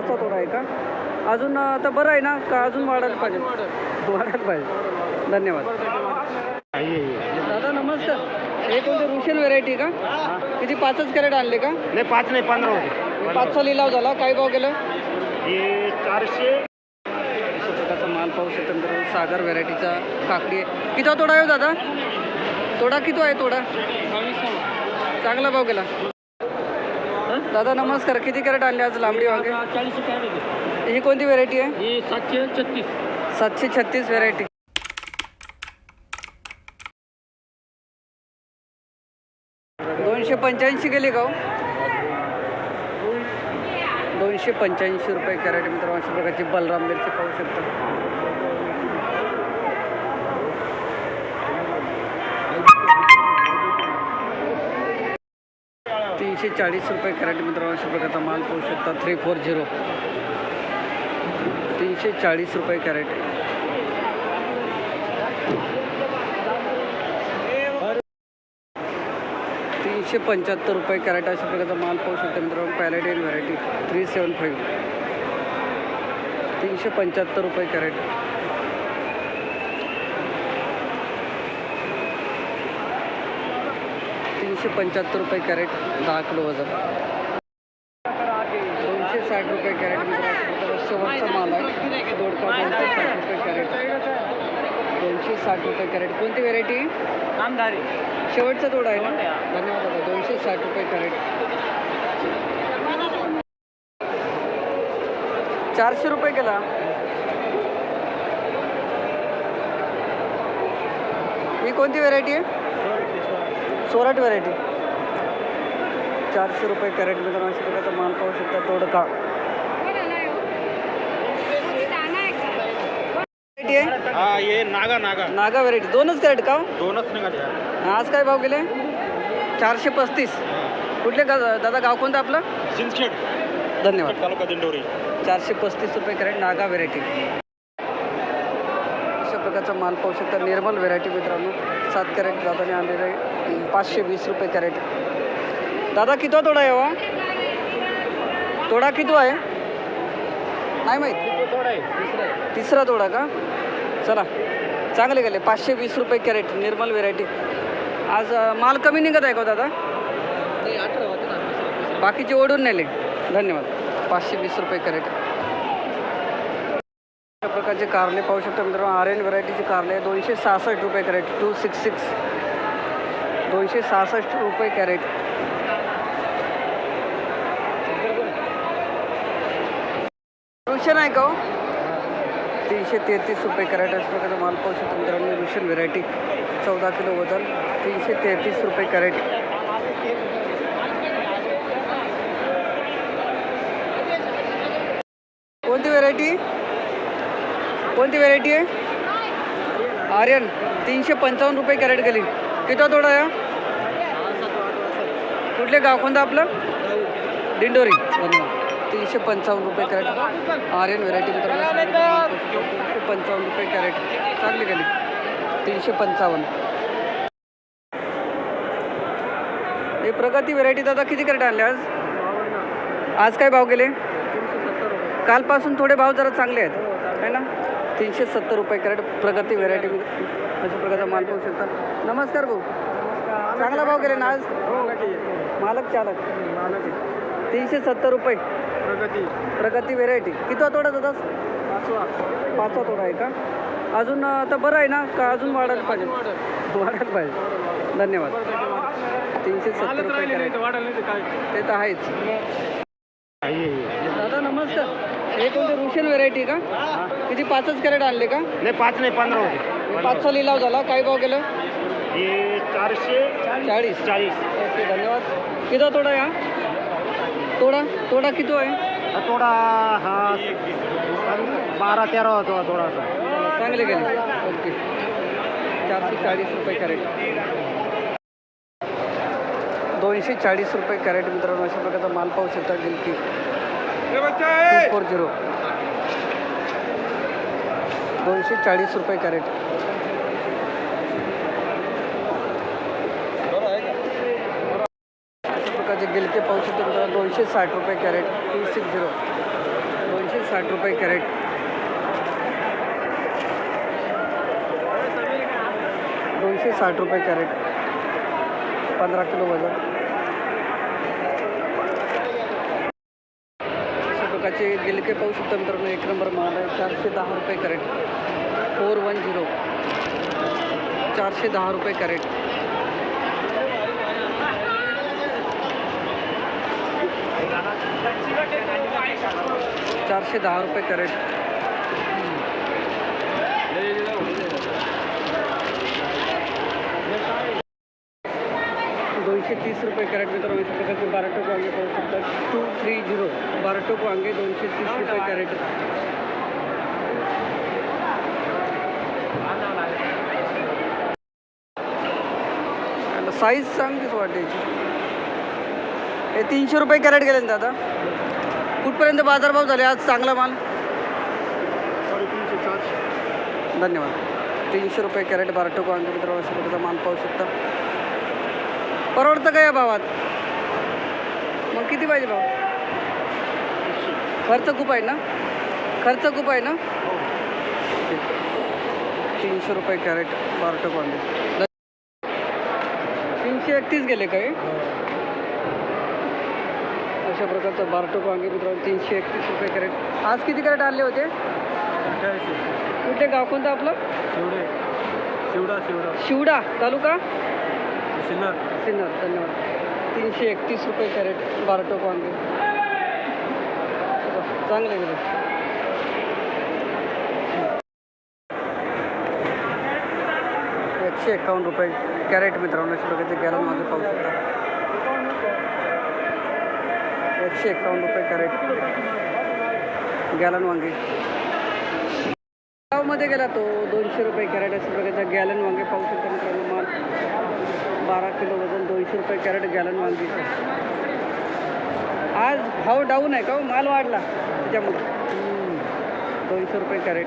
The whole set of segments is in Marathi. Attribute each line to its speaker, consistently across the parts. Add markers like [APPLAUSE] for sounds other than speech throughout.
Speaker 1: पाचवा तोडा आहे का अजून आता बरं आहे ना? का अजून वाढायला पाहिजे? वाढायला पाहिजे. धन्यवाद. दादा नमस्कार. हे कोणते रुशियन व्हेरायटी का? किती पाचच कॅरेट आणले का?
Speaker 2: नाही पाच नाही पंधरा होते.
Speaker 1: हे पाचचा लिलाव झाला. काय भाव गेला?
Speaker 2: हे चारशे.
Speaker 1: प्रकारचा माल पाहू शकतो सागर व्हेरायटीचा काकडी आहे. किती तोडा आहे हो दादा? तोडा किती आहे तोडा? चांगला भाव गेला. दादा नमस्कार. किती कॅरेट आणले आज लांबडी वांगे?
Speaker 2: चाळीस कॅरेट
Speaker 1: ही कोणती व्हेरायटी आहे?
Speaker 2: सातशे छत्तीस
Speaker 1: सातशे छत्तीस व्हेरायटी दोनशे पंच्याऐंशी गेली का हो? दोनशे पंच्याऐंशी रुपये कॅरेट मित्रांनो. अशा प्रकारची बलराम मिरची पाहू शकता. तीनशे चाळीस रुपये कॅरेट मित्रांनो अशा प्रकारचा माल पाहू शकता. थ्री फोर झिरो तीनशे चाळीस रुपये कॅरेट. तीनशे पंच्याहत्तर रुपये कॅरेट अशा प्रकारचा माल पाहू शकता मित्रांनो पॅलेडियन व्हरायटी थ्री सेवन फाईव्ह तीनशे पंच्याहत्तर रुपये कॅरेट. तीनशे पंच्याहत्तर रुपये कॅरेट दहा किलो वजन. दोनशे साठ रुपये कॅरेट शेवटचा माल आहे. दोडका दोनशे साठ रुपये कॅरेट. दोनशे साठ रुपये कॅरेट. कोणती व्हेरायटी
Speaker 2: आमदारी
Speaker 1: शेवटचा तोडा आहे ना? धन्यवाद दादा. दोनशे साठ रुपये कॅरेट. चारशे रुपये केला. ही कोणती व्हेरायटी आहे? सोरट व्हेरायटी चारशे रुपये कॅरेट मित्रांनो अशा प्रकारचा माल पाहू शकता दोडका. व्हेरायटी आहे?
Speaker 2: नागा नागा.
Speaker 1: नागा व्हेरायटी दोनच कॅरेट का हो?
Speaker 2: दोनच निघाले.
Speaker 1: आज काय भाव गेले? चारशे पस्तीस. कुठले गा दादा गाव कोणतं आपलं?
Speaker 2: सिंदखेड.
Speaker 1: धन्यवाद.
Speaker 2: तालुका दिंडोरी.
Speaker 1: चारशे पस्तीस रुपये कॅरेट नागा व्हेरायटी अशा प्रकारचा माल पाहू शकता निर्मल व्हेरायटी मित्रांनो. सात कॅरेट दादाने आणलेलं आहे. पाचशे वीस रुपये कॅरेट. दादा किती तोडा आहे हो? तोडा किती आहे? नाही माहीत. तिसरा तोडा का? चला चांगले गेले. पाचशे वीस रुपये कॅरेट निर्मल व्हेरायटी. आज माल कमी निघत आहे का हो दादा? बाकीचे ओढून नेले. धन्यवाद. पाचशे वीस रुपये कॅरेट. अशा प्रकारचे कारले पाहू शकता मित्रांनो. आर एन व्हरायटीचे कारले दोनशे सहासष्ट रुपये कॅरेट टू सिक्स सिक्स दोनशे सहासष्ट रुपये कॅरेट. रुशन आहे का हो? तीनशे तेहतीस रुपये कॅरेट अशा प्रकारचा माल पाहू शकतो मित्रांनो रुशन व्हेरायटी. चौदा किलो वजन तीनशे तेहतीस रुपये कॅरेट. कोणती व्हेरायटी? कोणती व्हेरायटी आहे? आर्यन तीनशे पंचावन्न रुपये कॅरेट गेली. किती थोडा या? कुठले गाव कोणतं आपलं? दिंडोरी. धन्यवाद तीनशे पंचावन्न रुपये कॅरेट. आर्यन व्हेरायटी तीनशे पंचावन्न रुपये कॅरेट. चांगली गेली तीनशे पंचावन्न. हे प्रगती व्हेरायटी दादा किती कॅरेट आणले आज? आज काय भाव गेले कालपासून थोडे भाव जरा चांगले आहेत. है ना? तीनशे सत्तर रुपये कॅरेट प्रगती व्हेरायटी अशा प्रकारचा माल पाहू शकता. नमस्कार भाऊ. चांगला भाव गेले ना आज? मालक चालक. तीनशे सत्तर रुपये.
Speaker 2: प्रगती.
Speaker 1: प्रगती व्हेरायटी किती तोडा दादा?
Speaker 2: पाचवा.
Speaker 1: पाचवा तोडा आहे का? अजून आता बरं आहे ना? का अजून वाढायला पाहिजे? वाढायला पाहिजे. धन्यवाद. तीनशे सत्तर रुपये ते तर आहेच. नमस्कार हे कोणते रुशियन व्हेरायटी का? किती पाचच कॅरेट आणले का?
Speaker 2: नाही पाच नाही पंधरा होते.
Speaker 1: पाचचा लिलाव झाला. काय भाव गेलं
Speaker 2: हे चारशे
Speaker 1: चाळीस.
Speaker 2: चाळीस.
Speaker 1: ओके धन्यवाद. किती तोडा या? तोडा तोडा किती आहे?
Speaker 2: हा थोडा हा बारा तेरा होतो थोडासा
Speaker 1: चांगले गेले. ओके. चारशे चाळीस रुपये कॅरेट दोनशे चाळीस रुपये कॅरेट मित्रांनो अशा प्रकारचा माल पाहू शकता गिलकी. फोर झिरो दोनशे रुपये कॅरेट. अशा प्रकारचे गिलके पाहू शकतो मित्रांनो दोनशे साठ रुपये कॅरेट. टू सिक्स झिरो साठ रुपये कॅरेट. दोनशे साठ रुपये कॅरेट. पंधरा किलो वज़न. अशा गेले गिलके पाहू शकता मित्रांनो एक नंबर माल आहे चारशे दहा रुपये कॅरेट. Four one zero. चारशे दहा रुपये कॅरेट. चारशे दहा रुपये कॅरेट. दोनशे तीस रुपये कॅरेट मित्रांनो अशा प्रकारचे बाराटोक वांगे पाहू शकता. टू थ्री झिरो बाराटोक वांगे दोनशे तीस रुपये कॅरेट. साईज चांगलीच वाटायची. हे तीनशे रुपये कॅरेट गेले ना दादा. कुठपर्यंत बाजारभाव झाले? आज चांगला माल. धन्यवाद. तीनशे रुपये कॅरेट बाराटोक वांगे मित्रांनो अशा प्रकारचा माल पाहू शकता. परवडतं का या भावात? मग किती पाहिजे भाव? खर्च खूप आहे ना? खर्च खूप आहे ना. तीनशे रुपये कॅरेट बाराटोक वांगे तीनशे एकतीस गेले काय अशा प्रकारचं बारटोक वांगे मित्रांनो तीनशे एकतीस रुपये कॅरेट. आज किती कॅरेट आणले होते? कुठे गाव कोणतं आपलं?
Speaker 2: शिवडे. शिवडा शिवडा.
Speaker 1: शिवडा तालुका?
Speaker 2: सिन्नर.
Speaker 1: सिन्नर धन्यवाद. तीनशे एकतीस रुपये कॅरेट बारटोक वांगे चांगले गेले एकशे एकावन्न रुपये कॅरेट मित्रांनो अशा प्रकारचे गॅलन वांगे पाहू शकता. एकशे एकावन्न रुपये कॅरेट. गॅलन वांगे. गावमध्ये गेला तो दोनशे रुपये कॅरेट असं बघायचा गॅलन वांगे पाहू शकता मित्रांनो माल. बारा किलो वजन दोनशे रुपये कॅरेट गॅलन वांगी आज भाव डाऊन आहे का हो? माल वाढला त्याच्यामुळे. दोनशे रुपये कॅरेट.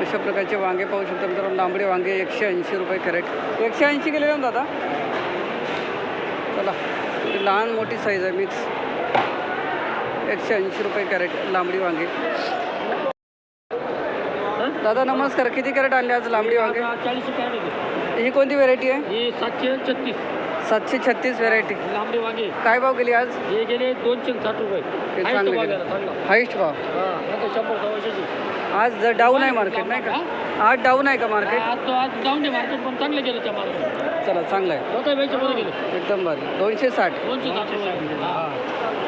Speaker 1: अशा प्रकारचे वांगे पाहू शकता मित्रांनो. लांबडे वांगे एकशे ऐंशी रुपये कॅरेट. एकशे ऐंशी गेले ना दादा चला. लहान मोठी साईज आहे मिक्स एकशे ऐंशी रुपये कॅरेट लांबडी वांगे. दादा नमस्कार. किती कॅरेट आणले आज लांबडी वांगे?
Speaker 2: चाळीस कॅरेट
Speaker 1: ही कोणती व्हेरायटी आहे?
Speaker 2: हे सातशे छत्तीस.
Speaker 1: सातशे छत्तीस व्हेरायटी
Speaker 2: लांबडे वांगे.
Speaker 1: काय भाव गेली आज?
Speaker 2: हे गेले दोनशे साठ रुपये.
Speaker 1: चांगले हाईस्ट भाव? आज जर डाऊन आहे मार्केट नाही का? आज डाऊन आहे का मार्केट
Speaker 2: आज तो आज जाऊन दे मार्केट पण चांगलं गेलं त्या मार्केट
Speaker 1: चला चांगलं आहे. एकदम भारी. दोनशे साठ.
Speaker 2: दोनशे साठ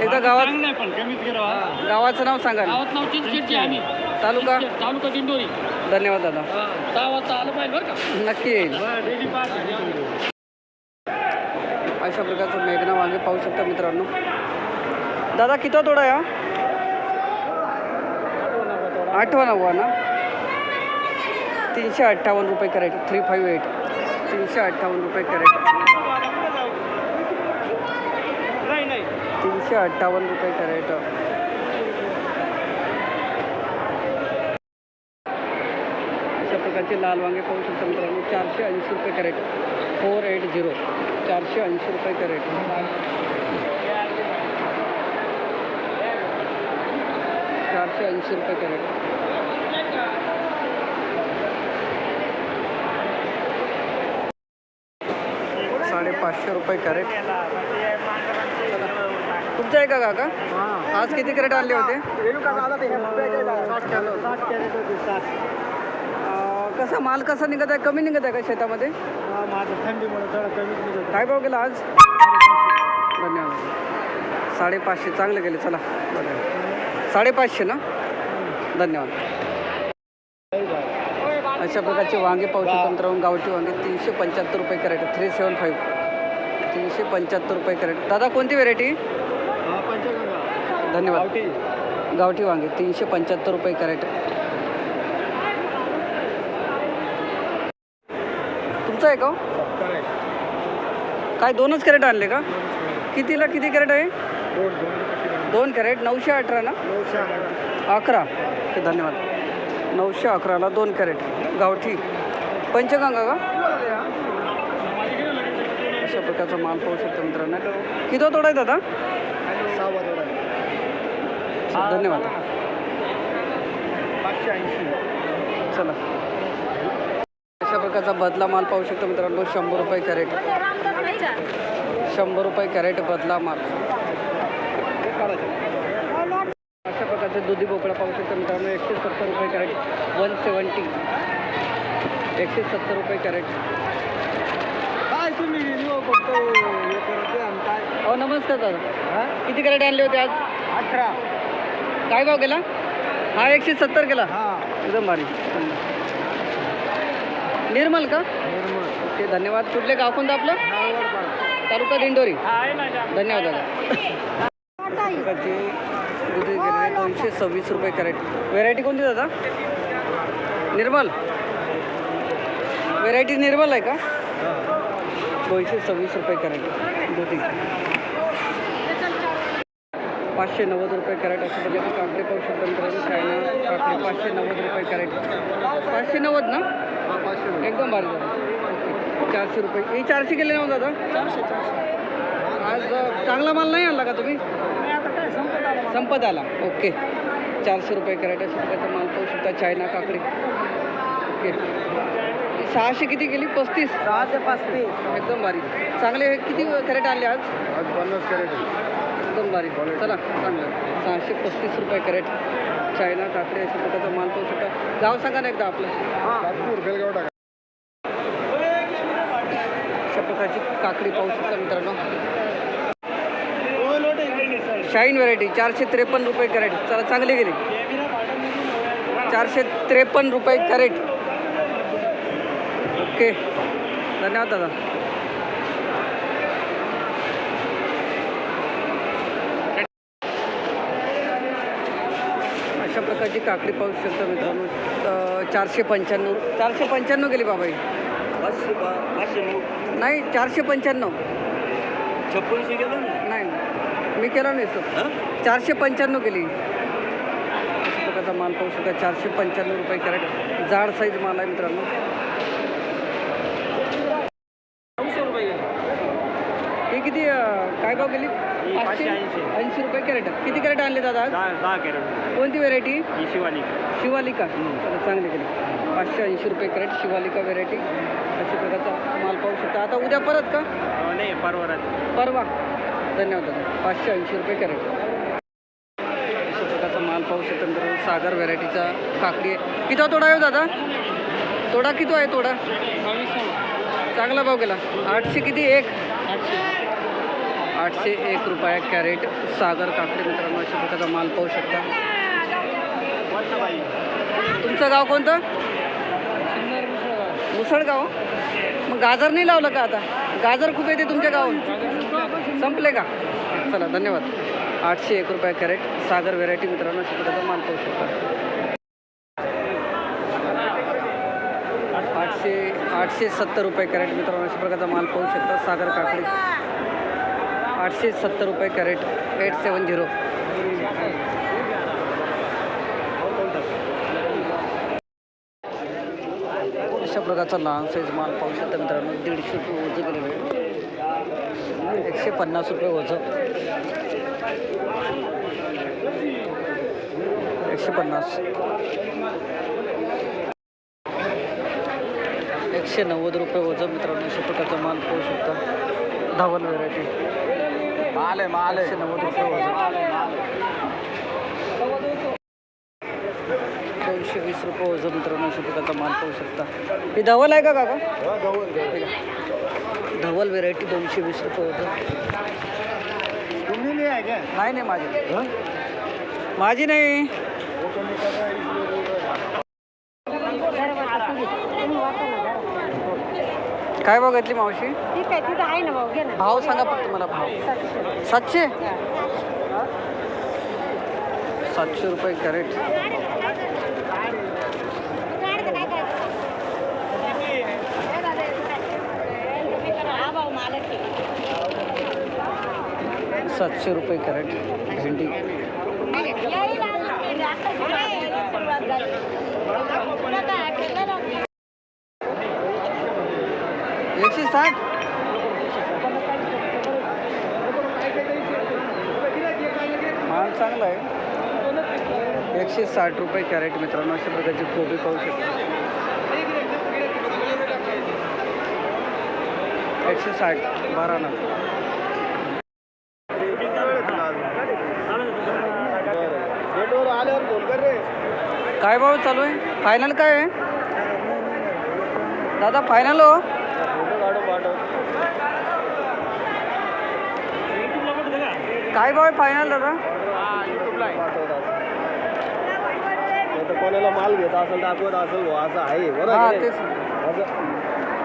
Speaker 1: एकदा गावात
Speaker 2: चांगलं आहे पण कमीच गेलो
Speaker 1: गावाचं नाव सांगा ना.
Speaker 2: गावात नाव चिंचखेडचे आम्ही
Speaker 1: तालुका?
Speaker 2: चिंचखेड, तालुका दिंडोरी.
Speaker 1: धन्यवाद दादा.
Speaker 2: हा, सहा वाजता आलं पाहिजे बरं का?
Speaker 1: नक्की. येईल
Speaker 2: डेली पाच
Speaker 1: अशा प्रकारचं मेघना वांगे पाहू शकता मित्रांनो. दादा किती तोडा या आठवा नववा ना? तीनशे अठ्ठावन्न रुपये कॅरेट थ्री फाईव्ह एट तीनशे अठ्ठावन्न रुपये कॅरेट.
Speaker 2: नाही नाही.
Speaker 1: तीनशे अठ्ठावन्न रुपये कॅरेट. अशा प्रकारचे लाल वांगे पाहू शकता मित्रांनो. चारशे ऐंशी रुपये कॅरेट. Four eight zero. चारशे ऐंशी रुपये कॅरेट. चारशे ऐंशी रुपये कॅरेट. साडेपाचशे रुपये कॅरेट. तुमचं आहे का काका? आज किती कॅरेट आणले होते? कसा माल कसा निघत आहे? कमी निघत आहे का शेतामध्ये? काय भाव गेला आज? धन्यवाद. साडेपाचशे चांगले गेले चला. साडेपाचशे ना? धन्यवाद. अशा प्रकारचे वांगे मित्रांनो गावठी वांगे तीनशे पंच्याहत्तर रुपये कॅरेट थ्री सेवन फाईव्ह तीनशे पंच्याहत्तर रुपये कॅरेट. दादा कोणती व्हेरायटी धन्यवाद. गावठी वांगे तीनशे पंच्याहत्तर रुपये कॅरेट. तुमचं आहे का हो? काय दोनच कॅरेट आणले का? कितीला किती कॅरेट आहे? दोन कॅरेट नऊशे अठरा ना? अकरा. धन्यवाद. नऊशे अकराला दोन कॅरेट. गावठी. पंचगंगा का? प्रकारचा माल पाहू शकतो मित्रांनो. किती तोडा आहे दादा? धन्यवाद.
Speaker 2: पाचशे ऐंशी.
Speaker 1: चला. अशा प्रकारचा बदला माल पाहू शकतो मित्रांनो शंभर रुपये कॅरेट. शंभर रुपये कॅरेट बदला माल. अशा प्रकारचे दुधी भोपळा पाहू शकतो मित्रांनो एकशे सत्तर रुपये कॅरेट. One seventy. एकशे सत्तर रुपये कॅरेट. नमस्कार दादा.
Speaker 2: हा?
Speaker 1: किती कॅरेट आणले होते आज?
Speaker 2: अठरा.
Speaker 1: काय भाव गेला हा एकशे सत्तर गेला
Speaker 2: हा.
Speaker 1: एकदम भारी. निर्मल का? ओके धन्यवाद. कुठले गाव कोणतं आपलं? तालुका दिंडोरी. धन्यवाद दादा. गेलेले दोनशे सव्वीस रुपये कॅरेट. व्हेरायटी कोणती दादा? निर्मल. व्हेरायटी निर्मल आहे का? दोनशे सव्वीस रुपये कॅरेट दुधी. पाचशे नव्वद रुपये कॅरेट अशा प्रकारचे काकडे पाहू शकतो मित्रांनो चायना काकडे पाचशे नव्वद रुपये कॅरेट. पाचशे नव्वद ना?
Speaker 2: पाचशे
Speaker 1: एकदम भारी दादा ओके. चारशे रुपये. हे चारशे गेले ना हो दादा?
Speaker 2: चारशे चारशे.
Speaker 1: आज चांगला माल नाही आणला का तुम्ही? संपत आला ओके. चारशे रुपये कॅरेट अशा प्रकारचा माल पाहू शकता चायना काकडी. ओके. सहाशे किती गेली? पस्तीस.
Speaker 2: सहाशे पस्तीस.
Speaker 1: एकदम भारी. चांगले किती कॅरेट आणले आज?
Speaker 2: आज पन्नास कॅरेट
Speaker 1: एकदम भारी. चला चांगलं. सहाशे पस्तीस रुपये कॅरेट. चायना काकडी अशा प्रकारचा माल पाहू शकता. गाव सांगा ना एकदा आपलं.
Speaker 2: नागपूर बेलगाव टाका
Speaker 1: अशा प्रकारची काकडी पाहू शकता मित्रांनो. शाईन व्हरायटी चारशे त्रेपन्न रुपये कॅरेट. चला चांगली गेली. चारशे त्रेपन्न रुपये कॅरेट. ओके. धन्यवाद दादा. अशा प्रकारची काकडी पाहू शकता मित्रांनो. चारशे पंच्याण्णव. चारशे पंच्याण्णव गेली बाबाई. नाही चारशे पंच्याण्णव.
Speaker 2: छप्पनशे गेलो
Speaker 1: नाही मी केला नाही सर चारशे पंच्याण्णव अशा प्रकारचा माल पाहू शकता. चारशे पंच्याण्णव रुपये कॅरेट. जाड साईज माल आहे मित्रांनो
Speaker 2: नऊशे रुपये गेलो
Speaker 1: हे किती अं, काय भाव गेली?
Speaker 2: पाचशे ऐंशी.
Speaker 1: रुपये कॅरेट. किती कॅरेट आणले दादा?
Speaker 2: दहा कॅरेट
Speaker 1: कोणती व्हेरायटी
Speaker 2: ही
Speaker 1: शिवालिका. चला चांगली केली. पाचशे ऐंशी रुपये कॅरेट शिवालिका व्हेरायटी अशा प्रकारचा माल पाहू शकता. आता उद्या परत का?
Speaker 2: नाही परवा
Speaker 1: परवा. धन्यवाद दादा. पाचशे ऐंशी रुपये कॅरेट. अशा प्रकारचा माल पाहू शकता मित्रांनो. सागर व्हेरायटीचा काकडी आहे. किती तोडा आहे हो दादा? तोडा किती आहे तोडा? चांगला भाव गेला. आठशे किती? एक. आठशे. आठशे एक रुपया कॅरेट सागर काकडी मित्रांनो अशा प्रकारचा माल पाहू शकता. तुमचं गाव कोणतं? मुसळगाव. मग गाजर नाही लावलं का आता? गाजर खूप येते तुमच्या गावात संपले का? चला धन्यवाद. आठशे एक रुपये कॅरेट सागर व्हेरायटी मित्रांनो अशा प्रकारचा माल पाहू शकता. आठशे आठशे सत्तर रुपये कॅरेट मित्रांनो अशा प्रकारचा माल पाहू शकता सागर काकडी. आठशे सत्तर रुपये कॅरेट एट सेवन झिरो. अशा प्रकारचा लहान साईज माल पाहू शकता मित्रांनो दीडशे रुपये ओझं केलेलं आहे एकशे पन्नास रुपये ओझं एकशे पन्नास. एकशे नव्वद रुपये ओझं मित्रांनो अशा प्रकारचा माल पाहू शकता. धावल व्हेरायटी
Speaker 2: माल माल।
Speaker 1: दोनशे वीस रुपये ओझं मित्रांनो अशा प्रकारचा माल पाहू शकता ही धवल आहे का काका? धवल व्हेरायटी दोनशे वीस रुपये
Speaker 2: तुम्ही नाही आहे का
Speaker 1: नाही नाही माझी. माझी नाही. काय भाव घेतली मावशी
Speaker 3: ठीक आहे तिथं आहे ना भाऊ घे ना
Speaker 1: भाव सांगा फक्त मला भाव सातशे सातशे रुपये कॅरेट
Speaker 3: हा
Speaker 1: सातशे रुपये कॅरेट भेंडी एकशे साठ. चांगला आहे. एकशे साठ रुपये कॅरेट मित्रांनो अशा प्रकारची कोबी पाहू शकता. एकशे साठ बारा ना काय भाव चालू आहे? फायनल काय आहे? दादा फायनल हो. काय भाव आहे फायनल दादा
Speaker 2: कोणाला माल घेत असेल दाखवत असेल असं आहे बरं
Speaker 1: हा
Speaker 2: की नाही?
Speaker 1: तेच.
Speaker 2: असं.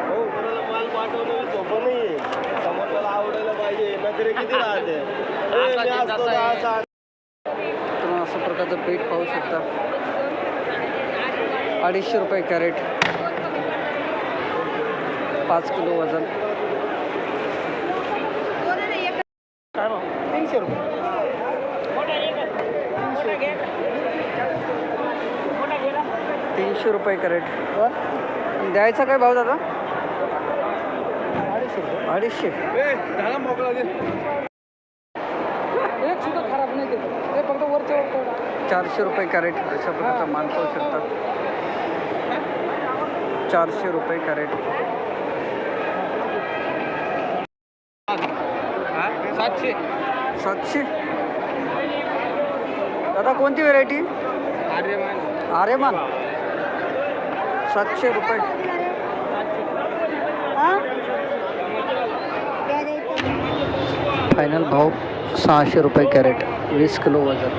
Speaker 2: हो कोणाला माल पाठवणं सोपं नाही समोरच्याला आवडायला पाहिजे नजरे किती राहते? [LAUGHS] असा
Speaker 1: तुम्ही अशा प्रकारचं पीठ पाहू शकता. अडीचशे रुपये कॅरेट. पाच किलो वजन काय भाव
Speaker 2: तीनशे रुपये.
Speaker 1: तीनशे रुपये कॅरेट. द्यायचा काय भाव दादा?
Speaker 2: अडीचशे रुपये.
Speaker 1: अडीचशे.
Speaker 2: ए झाला मोकळा दे एक सुद्धा खराब नाही ते ते फक्त वरच्या वर तेवढा.
Speaker 1: चारशे रुपये कॅरेट. अशा प्रकारचा माल पाहू शकता. चारशे रुपये कॅरेट. सातशे. दादा कोणती व्हेरायटी
Speaker 2: आर्यमान.
Speaker 1: आर्यमान. सातशे रुपये. फायनल भाव सहाशे रुपये कॅरेट वीस किलो वजन.